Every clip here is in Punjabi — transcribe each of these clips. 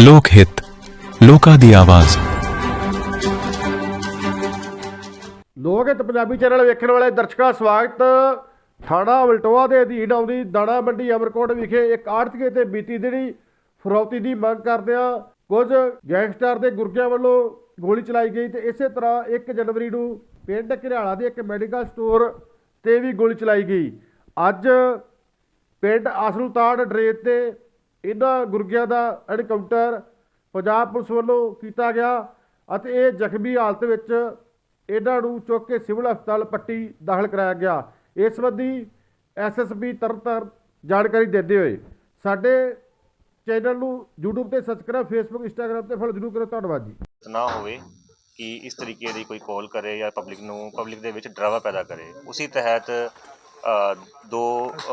ਲੋਕ ਹਿੱਤ, ਲੋਕਾਂ ਦੀ ਆਵਾਜ਼। ਲੋਕ ਹਿੱਤ ਪੰਜਾਬੀ ਚੈਨਲ ਵੇਖਣ ਵਾਲੇ ਦਰਸ਼ਕਾਂ ਸਵਾਗਤ। ਥਾਣਾ ਵਲਟੋਆ ਦੇ ਅਧੀਨ ਆਉਂਦੀ ਦਾਣਾ ਮੰਡੀ ਅਮਰਕੋਟ ਵਿਖੇ ਇੱਕ ਆੜਤੀਏ ਤੇ ਬੀਤੀ ਦਿਨੀ ਫਰੌਤੀ ਦੀ ਮੰਗ ਕਰਦਿਆਂ ਕੁਝ ਗੈਂਗਸਟਰ ਦੇ ਗੁਰਗਿਆਂ ਵੱਲੋਂ ਗੋਲੀ ਚਲਾਈ ਗਈ ਤੇ ਇਸੇ ਤਰ੍ਹਾਂ 1 ਜਨਵਰੀ ਨੂੰ ਪਿੰਡ ਘਰਿਆਲਾ ਦੇ ਇੱਕ ਮੈਡੀਕਲ ਸਟੋਰ ਤੇ ਵੀ ਗੋਲੀ ਚਲਾਈ ਗਈ। ਅੱਜ ਪਿੰਡ ਅਸਲੂਤਾੜ ਡਰੇਤ ਤੇ ਇਹਨਾਂ ਗੁਰਗਿਆਂ ਦਾ ਐਨਕਾਊਂਟਰ ਪੰਜਾਬ ਪੁਲਿਸ ਵੱਲੋਂ ਕੀਤਾ ਗਿਆ ਅਤੇ ਇਹ ਜ਼ਖਮੀ ਹਾਲਤ ਵਿੱਚ ਇਹਨਾਂ ਨੂੰ ਚੁੱਕ ਕੇ ਸਿਵਲ ਹਸਪਤਾਲ ਪੱਟੀ ਦਾਖਲ ਕਰਾਇਆ ਗਿਆ। ਇਸ ਸੰਬੰਧੀ ਐਸਐਸਪੀ ਤਰਨਤਾਰਨ ਜਾਣਕਾਰੀ ਦਿੰਦੇ ਹੋਏ ਸਾਡੇ ਚੈਨਲ ਨੂੰ YouTube ਤੇ ਸਬਸਕ੍ਰਾਈਬ Facebook, Instagram ਤੇ ਫੋਲੋ ਜ਼ਰੂਰ ਕਰੋ। ਧੰਨਵਾਦ ਜੀ। ਨਾ ਹੋਵੇ ਕਿ ਇਸ ਤਰੀਕੇ ਦੀ ਕੋਈ ਕਾਲ ਕਰੇ ਜਾਂ ਪਬਲਿਕ ਨੂੰ ਪਬਲਿਕ ਦੇ ਵਿੱਚ ਡਰਾਵਾ ਪੈਦਾ ਕਰੇ, ਉਸੇ ਤਹਿਤ ਦੋ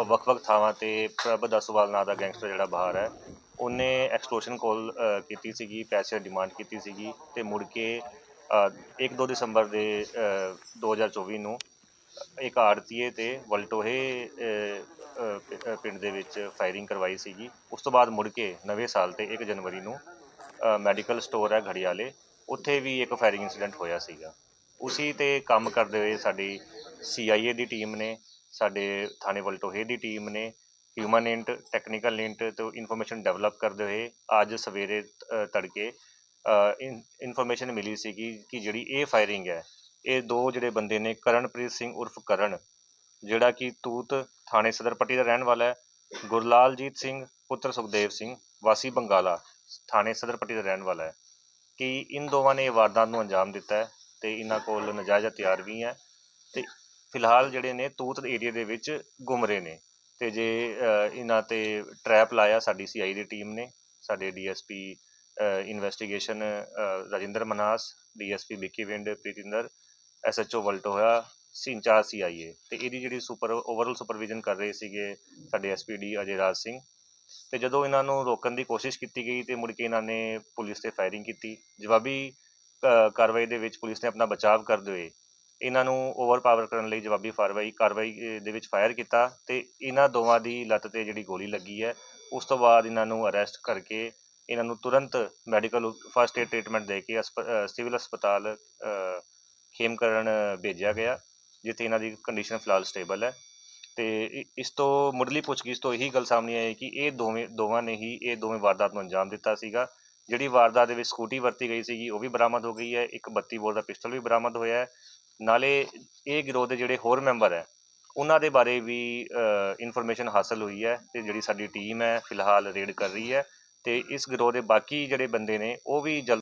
ਵੱਖ-ਵੱਖ ਥਾਵਾਂ ਤੇ ਪ੍ਰਭ ਦਸਵਾਲ ਨਾਂ ਦਾ ਗੈਂਗਸਟਰ ਜਿਹੜਾ ਬਾਹਰ ਹੈ ਉਹਨੇ ਐਕਸਟੋਰਸ਼ਨ ਕਾਲ ਕੀਤੀ ਸੀਗੀ ਪੈਸੇ ਡਿਮਾਂਡ ਕੀਤੀ ਸੀਗੀ ਤੇ ਮੁੜ ਕੇ 1-2 ਦਸੰਬਰ ਦੇ ਅ, 2024 ਨੂੰ ਇੱਕ ਆੜਤੀਏ ਤੇ ਵਲਟੋਹੇ ਪਿੰਡ ਦੇ ਵਿੱਚ ਫਾਇਰਿੰਗ ਕਰਵਾਈ ਸੀਗੀ। ਉਸ ਤੋਂ ਬਾਅਦ ਮੁੜ ਕੇ ਨਵੇਂ ਸਾਲ ਤੇ 1 ਜਨਵਰੀ ਨੂੰ ਮੈਡੀਕਲ ਸਟੋਰ ਹੈ ਘੜਿਆਲੇ ਉੱਥੇ ਵੀ ਇੱਕ ਫਾਇਰਿੰਗ ਇਨਸੀਡੈਂਟ ਹੋਇਆ ਸੀਗਾ। ਉਸੇ ਤੇ ਕੰਮ ਕਰਦੇ ਹੋਏ ਸਾਡੀ ਸੀਆਈਏ ਦੀ ਟੀਮ ਨੇ ਸਾਡੇ ਥਾਣੇ ਵਲਟੋਹੇ ਦੀ ਟੀਮ ਨੇ ਹਿਊਮਨ ਇੰਟ ਟੈਕਨੀਕਲ ਇੰਟ ਤੋਂ ਇਨਫੋਰਮੇਸ਼ਨ ਡਿਵੈਲਪ ਕਰਦੇ ਹੋਏ ਅੱਜ ਸਵੇਰੇ ਅ, ਤੜਕੇ ਇਨਫੋਰਮੇਸ਼ਨ ਮਿਲੀ ਸੀਗੀ ਕਿ ਜਿਹੜੀ ਇਹ ਫਾਇਰਿੰਗ ਹੈ ਇਹ ਦੋ ਜਿਹੜੇ ਬੰਦੇ ਨੇ ਕਰਨਪ੍ਰੀਤ ਸਿੰਘ ਉਰਫ ਕਰਨ ਜਿਹੜਾ ਕਿ ਤੂਤ ਥਾਣੇ ਸਦਰ ਪੱਟੀ ਦਾ ਰਹਿਣ ਵਾਲਾ ਹੈ ਗੁਰਲਾਲਜੀਤ ਸਿੰਘ ਪੁੱਤਰ ਸੁਖਦੇਵ ਸਿੰਘ ਵਾਸੀ ਬੰਗਾਲਾ ਥਾਣੇ ਸਦਰ ਪੱਟੀ ਦਾ ਰਹਿਣ ਵਾਲਾ ਹੈ। ਕਿ ਇਨ ਦੋਵਾਂ ਨੇ ਇਹ ਵਾਰਦਾਤ ਨੂੰ ਅੰਜਾਮ ਦਿੱਤਾ ਹੈ? ਤੇ ਇਹਨਾਂ ਕੋਲ ਨਜਾਇਜ਼ ਹਥਿਆਰ ਵੀ ਹੈ? ਤੇ ਫਿਲਹਾਲ ਜਿਹੜੇ ਨੇ ਤੂਤ ਏਰੀਆ ਦੇ ਵਿੱਚ ਘੁੰਮ ਰਹੇ ਨੇ। ਤੇ ਜੇ ਇਹਨਾਂ ਤੇ ਟਰੈਪ ਲਾਇਆ ਸਾਡੀ ਸੀਆਈ ਦੀ ਟੀਮ ਨੇ, ਸਾਡੇ ਡੀਐਸਪੀ ਇਨਵੈਸਟੀਗੇਸ਼ਨ ਰਾਜਿੰਦਰ ਮਨਾਸ ਡੀਐਸਪੀ ਵਿੱਕੀ ਪ੍ਰੀਤਿੰਦਰ ਐਸਐਚਓ ਵਲਟੋ ਹੋਇਆ ਸਿੰਚਾਰ ਸੀਆਈਏ ਤੇ ਇਹਦੀ ਜਿਹੜੀ ਸੁਪਰ ਓਵਰਆਲ ਸੁਪਰਵਿਜ਼ਨ ਕਰ ਰਹੇ ਸੀਗੇ ਸਾਡੇ ਐਸਪੀਡੀ ਅਜੇ ਰਾਜ ਸਿੰਘ। ਤੇ ਜਦੋਂ ਇਹਨਾਂ ਨੂੰ ਰੋਕਣ ਦੀ ਕੋਸ਼ਿਸ਼ ਕੀਤੀ ਗਈ ਤੇ ਮੁੜ ਕੇ ਇਹਨਾਂ ਨੇ ਪੁਲਿਸ ਤੇ ਫਾਇਰਿੰਗ ਕੀਤੀ। ਜਵਾਬੀ ਕਾਰਵਾਈ ਦੇ ਵਿੱਚ ਪੁਲਿਸ ਨੇ ਆਪਣਾ ਬਚਾਅ ਕਰਦੇ ਹੋਏ ਇਹਨਾਂ ਨੂੰ ਓਵਰਪਾਵਰ ਕਰਨ ਲਈ ਜਵਾਬੀ ਫਾਰਵਾਈ, ਕਾਰਵਾਈ ਦੇ ਵਿੱਚ ਫਾਇਰ ਕੀਤਾ ਤੇ ਇਹਨਾਂ ਦੋਵਾਂ ਦੀ ਲੱਤ ਤੇ ਜਿਹੜੀ ਗੋਲੀ ਲੱਗੀ ਹੈ, ਉਸ ਤੋਂ ਬਾਅਦ ਇਹਨਾਂ ਨੂੰ ਅਰੈਸਟ ਕਰਕੇ ਇਹਨਾਂ ਨੂੰ ਤੁਰੰਤ ਮੈਡੀਕਲ ਫਸਟ ਏਡ ਟ੍ਰੀਟਮੈਂਟ ਦੇ ਕੇ ਹਸਪ- ਸਿਵਲ ਹਸਪਤਾਲ ਖੇਮਕਰਨ ਭੇਜਿਆ ਗਿਆ, ਜਿੱਥੇ ਇਹਨਾਂ ਦੀ ਕੰਡੀਸ਼ਨ ਫਿਲਹਾਲ ਸਟੇਬਲ ਹੈ ਤੇ ਇਸ ਤੋਂ ਮੁੱਢਲੀ ਪੁੱਛਗਿੱਛ ਤੋਂ ਇਹੀ ਗੱਲ ਸਾਹਮਣੇ ਆਈ ਕਿ ਇਹ ਦੋਵੇਂ, ਦੋਵਾਂ ਨੇ ਹੀ ਇਹ ਦੋਵੇਂ ਵਾਰਦਾਤ ਨੂੰ ਅੰਜਾਮ ਦਿੱਤਾ ਸੀਗਾ, ਜਿਹੜੀ ਵਾਰਦਾਤ ਦੇ ਵਿੱਚ ਸਕੂਟੀ ਵਰਤੀ ਗਈ ਸੀਗੀ, ਉਹ ਵੀ ਬਰਾਮਦ ਹੋ ਗਈ ਹੈ, ਇੱਕ 32 ਬੋਰ ਦਾ ਪਿਸਟਲ ਵੀ ਬਰਾਮਦ ਹੋਇਆ ਹੈ ਨਾਲੇ ਇਹ ਗਿਰੋਹ ਦੇ ਜਿਹੜੇ ਹੋਰ ਮੈਂਬਰ ਹੈ, ਉਹਨਾਂ ਦੇ ਬਾਰੇ ਵੀ ਇਨਫੋਰਮੇਸ਼ਨ ਹਾਸਲ ਹੋਈ ਹੈ ਤੇ ਜਿਹੜੀ ਸਾਡੀ ਟੀਮ ਹੈ, ਫਿਲਹਾਲ ਰੇਡ ਕਰ ਰਹੀ ਹੈ ਤੇ ਇਸ ਗਿਰੋਹ ਦੇ ਬਾਕੀ ਜਿਹੜੇ ਬੰਦੇ ਨੇ, ਉਹ ਵੀ ਜਲਦ